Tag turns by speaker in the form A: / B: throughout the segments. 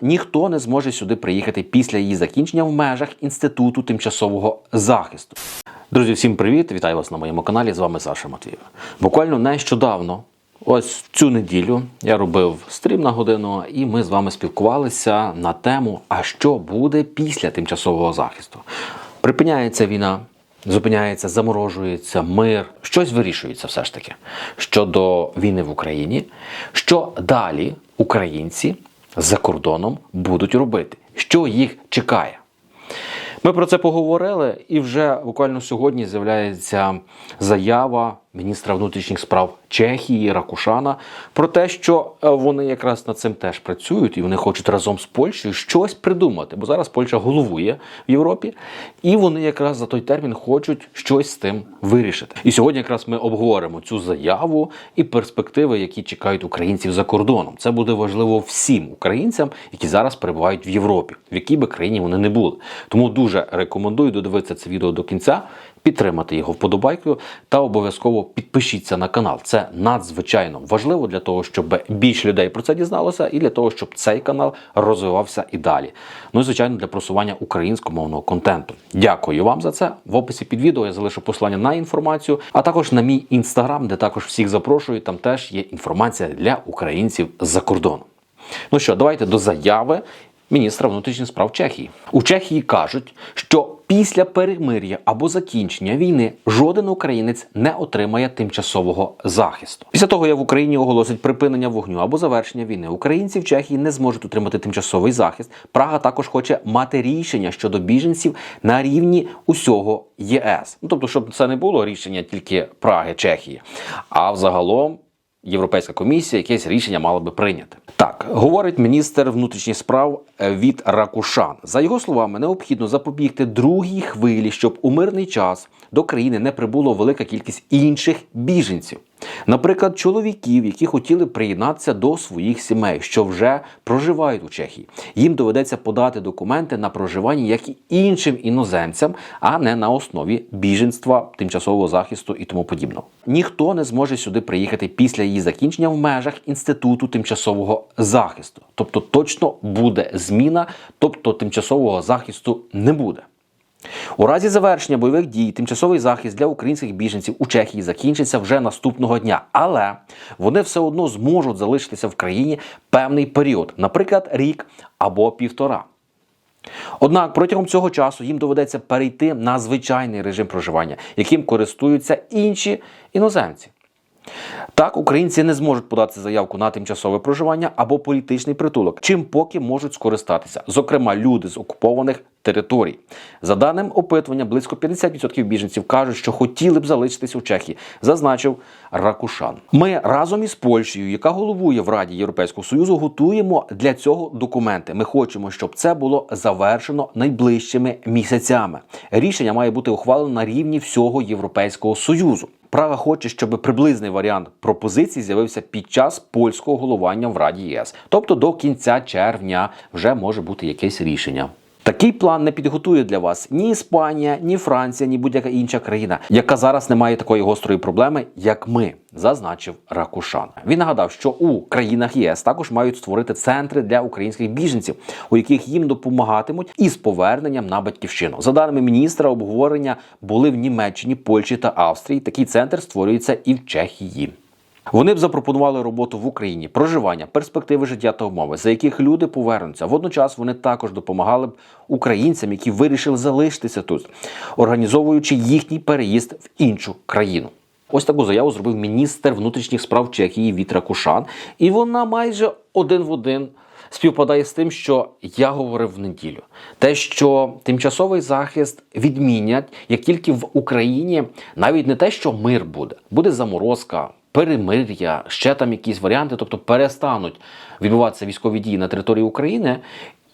A: Ніхто не зможе сюди приїхати після її закінчення в межах інституту тимчасового захисту. Друзі, всім привіт! Вітаю вас на моєму каналі. З вами Саша Матвієв. Буквально нещодавно, ось цю неділю, я робив стрім на годину, і ми з вами спілкувалися на тему, а що буде після тимчасового захисту. Припиняється війна, зупиняється, заморожується мир, щось вирішується все ж таки щодо війни в Україні. Що далі українці за кордоном будуть робити? Що їх чекає? Ми про це поговорили, і вже буквально сьогодні з'являється заява міністра внутрішніх справ Чехії Ракушана про те, що е, вони якраз над цим теж працюють, і вони хочуть разом з Польщею щось придумати. Бо зараз Польща головує в Європі, і вони якраз за той термін хочуть щось з тим вирішити. І сьогодні якраз ми обговоримо цю заяву і перспективи, які чекають українців за кордоном. Це буде важливо всім українцям, які зараз перебувають в Європі, в якій би країні вони не були. Тому дуже рекомендую додивитися це відео до кінця, підтримати його вподобайкою та обов'язково підпишіться на канал. Це надзвичайно важливо для того, щоб більше людей про це дізналося, і для того, щоб цей канал розвивався і далі. Ну і звичайно для просування українськомовного контенту. Дякую вам за це. В описі під відео я залишу посилання на інформацію, а також на мій інстаграм, де також всіх запрошую. Там теж є інформація для українців за кордоном. Ну що, давайте до заяви міністра внутрішніх справ Чехії. У Чехії кажуть, що після перемир'я або закінчення війни жоден українець не отримає тимчасового захисту. Після того, як в Україні оголосять припинення вогню або завершення війни, українці в Чехії не зможуть отримати тимчасовий захист. Прага також хоче мати рішення щодо біженців на рівні усього ЄС. Ну тобто, щоб це не було рішення тільки Праги, Чехії, а взагалом. Європейська комісія якесь рішення мала би прийняти. Так говорить міністр внутрішніх справ від Ракушан. За його словами, необхідно запобігти другій хвилі, щоб у мирний час до країни не прибуло велика кількість інших біженців. Наприклад, чоловіків, які хотіли приєднатися до своїх сімей, що вже проживають у Чехії. Їм доведеться подати документи на проживання як і іншим іноземцям, а не на основі біженства, тимчасового захисту і тому подібного. Ніхто не зможе сюди приїхати після її закінчення в межах інституту тимчасового захисту. Тобто точно буде зміна, тобто тимчасового захисту не буде. У разі завершення бойових дій тимчасовий захист для українських біженців у Чехії закінчиться вже наступного дня, але вони все одно зможуть залишитися в країні певний період, наприклад, рік або півтора. Однак протягом цього часу їм доведеться перейти на звичайний режим проживання, яким користуються інші іноземці. Так, українці не зможуть подати заявку на тимчасове проживання або політичний притулок, чим поки можуть скористатися, зокрема люди з окупованих територій. За даним опитування, близько 50% біженців кажуть, що хотіли б залишитися у Чехії, зазначив Ракушан. Ми разом із Польщею, яка головує в Раді Європейського Союзу, готуємо для цього документи. Ми хочемо, щоб це було завершено найближчими місяцями. Рішення має бути ухвалено на рівні всього Європейського Союзу. Прага хоче, щоб приблизний варіант пропозиції з'явився під час польського головування в Раді ЄС, тобто до кінця червня вже може бути якесь рішення. Такий план не підготує для вас ні Іспанія, ні Франція, ні будь-яка інша країна, яка зараз не має такої гострої проблеми, як ми, зазначив Ракушан. Він нагадав, що у країнах ЄС також мають створити центри для українських біженців, у яких їм допомагатимуть із поверненням на батьківщину. За даними міністра, обговорення були в Німеччині, Польщі та Австрії. Такий центр створюється і в Чехії. Вони б запропонували роботу в Україні, проживання, перспективи життя та умови, за яких люди повернуться. Водночас вони також допомагали б українцям, які вирішили залишитися тут, організовуючи їхній переїзд в іншу країну. Ось таку заяву зробив міністр внутрішніх справ Чехії Вітра Кушан, і вона майже один в один. Співпадає з тим, що я говорив в неділю, те, що тимчасовий захист відмінять, як тільки в Україні навіть не те, що мир буде, буде заморозка, перемир'я, ще там якісь варіанти, тобто перестануть відбуватися військові дії на території України,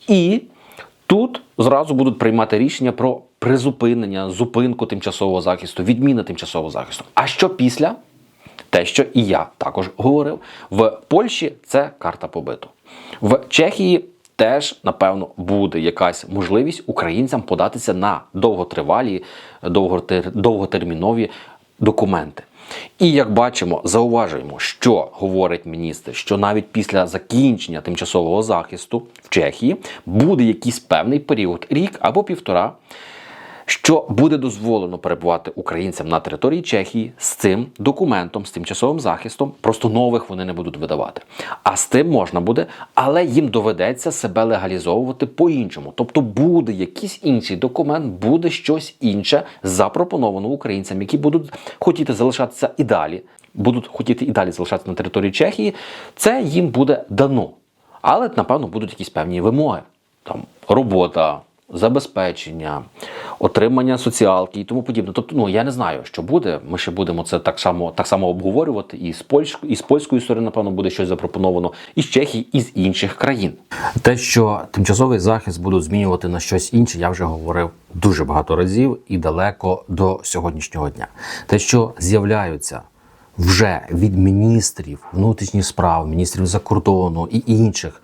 A: і тут зразу будуть приймати рішення про призупинення, зупинку тимчасового захисту, відміна тимчасового захисту. А що після? Те, що і я також говорив, в Польщі це карта побиту. В Чехії теж, напевно, буде якась можливість українцям податися на довготривалі, довготер- довготермінові документи. І як бачимо, зауважуємо, що говорить міністр, що навіть після закінчення тимчасового захисту в Чехії буде якийсь певний період, рік або півтора, що буде дозволено перебувати українцям на території Чехії з цим документом, з тимчасовим захистом. Просто нових вони не будуть видавати. А з тим можна буде, але їм доведеться себе легалізовувати по-іншому. Тобто буде якийсь інший документ, буде щось інше запропоновано українцям, які будуть хотіти залишатися і далі, будуть хотіти і далі залишатися на території Чехії. Це їм буде дано. Але напевно будуть якісь певні вимоги. Там робота, забезпечення, отримання соціалки і тому подібне. Тобто, ну я не знаю, що буде. Ми ще будемо це так само так само обговорювати. І з Польщ, і з польської сторони, напевно, буде щось запропоновано, і з Чехії, і з інших країн. Те, що тимчасовий захист будуть змінювати на щось інше, я вже говорив дуже багато разів і далеко до сьогоднішнього дня. Те, що з'являються вже від міністрів внутрішніх справ, міністрів закордону і інших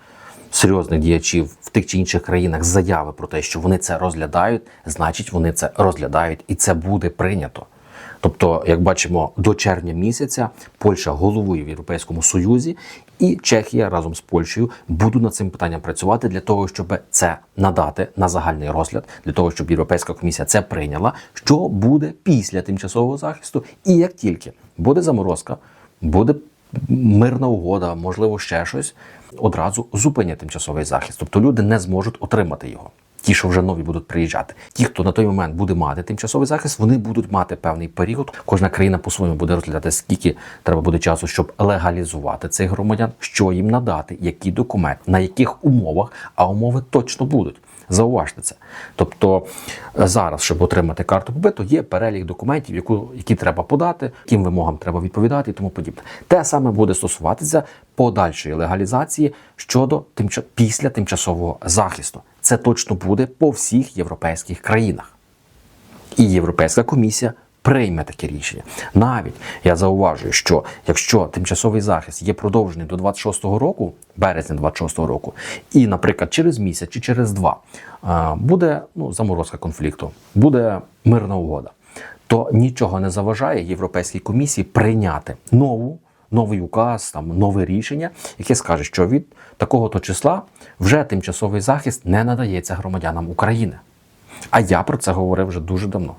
A: серйозних діячів в тих чи інших країнах заяви про те, що вони це розглядають, значить вони це розглядають і це буде прийнято. Тобто, як бачимо, до червня місяця Польща головує в Європейському Союзі, і Чехія разом з Польщею будуть над цим питанням працювати для того, щоб це надати на загальний розгляд, для того, щоб Європейська комісія це прийняла. Що буде після тимчасового захисту, і як тільки буде заморозка, буде мирна угода, можливо, ще щось, одразу зупинять тимчасовий захист. Тобто люди не зможуть отримати його. Ті, що вже нові будуть приїжджати. Ті, хто на той момент буде мати тимчасовий захист, вони будуть мати певний період. Кожна країна по-своєму буде розглядати, скільки треба буде часу, щоб легалізувати цих громадян, що їм надати, які документи, на яких умовах, а умови точно будуть. Зауважте це. Тобто е, зараз, щоб отримати карту побиту, є перелік документів, яку, які треба подати, яким вимогам треба відповідати і тому подібне. Те саме буде стосуватися подальшої легалізації щодо тимча... після тимчасового захисту. Це точно буде по всіх європейських країнах. І Європейська комісія прийме таке рішення. Навіть я зауважую, що якщо тимчасовий захист є продовжений до 26-го року, березня 26-го року, і, наприклад, через місяць чи через два буде ну, заморозка конфлікту, буде мирна угода, то нічого не заважає Європейській комісії прийняти нову. Новий указ, там нове рішення, яке скаже, що від такого то числа вже тимчасовий захист не надається громадянам України. А я про це говорив вже дуже давно.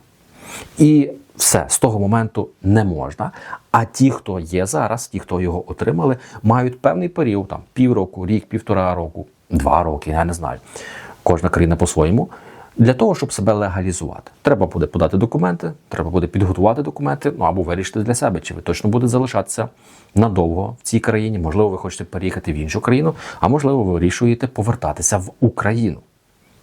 A: І все з того моменту не можна. А ті, хто є зараз, ті, хто його отримали, мають певний період, там півроку, рік, півтора року, два роки, я не знаю. Кожна країна по-своєму. Для того, щоб себе легалізувати, треба буде подати документи, треба буде підготувати документи, ну або вирішити для себе, чи ви точно будете залишатися надовго в цій країні. Можливо, ви хочете переїхати в іншу країну, а можливо, ви вирішуєте повертатися в Україну.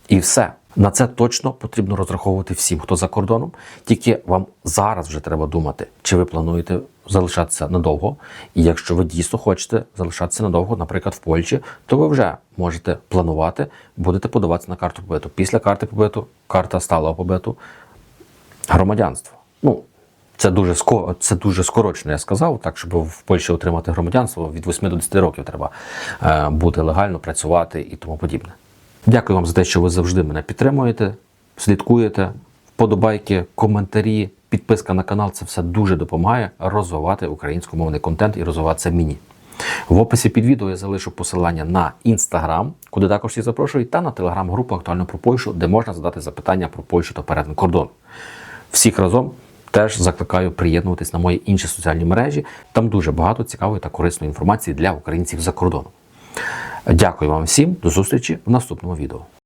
A: І все. На це точно потрібно розраховувати всім, хто за кордоном. Тільки вам зараз вже треба думати, чи ви плануєте залишатися надовго. І якщо ви дійсно хочете залишатися надовго, наприклад, в Польщі, то ви вже можете планувати, будете подаватися на карту побиту. Після карти побиту, карта сталого побиту, громадянство. Ну, це дуже ско... це дуже скорочено, я сказав, так, щоб в Польщі отримати громадянство від 8 до 10 років треба е, бути легально, працювати і тому подібне. Дякую вам за те, що ви завжди мене підтримуєте, слідкуєте, вподобайки, коментарі, підписка на канал це все дуже допомагає розвивати українськомовний контент і розвиватися мені. В описі під відео я залишу посилання на інстаграм, куди також всіх запрошую, та на телеграм-групу актуально про Польщу, де можна задати запитання про Польщу та перетин кордону. Всіх разом теж закликаю приєднуватись на мої інші соціальні мережі. Там дуже багато цікавої та корисної інформації для українців за кордоном. Дякую вам всім, до зустрічі в наступному відео.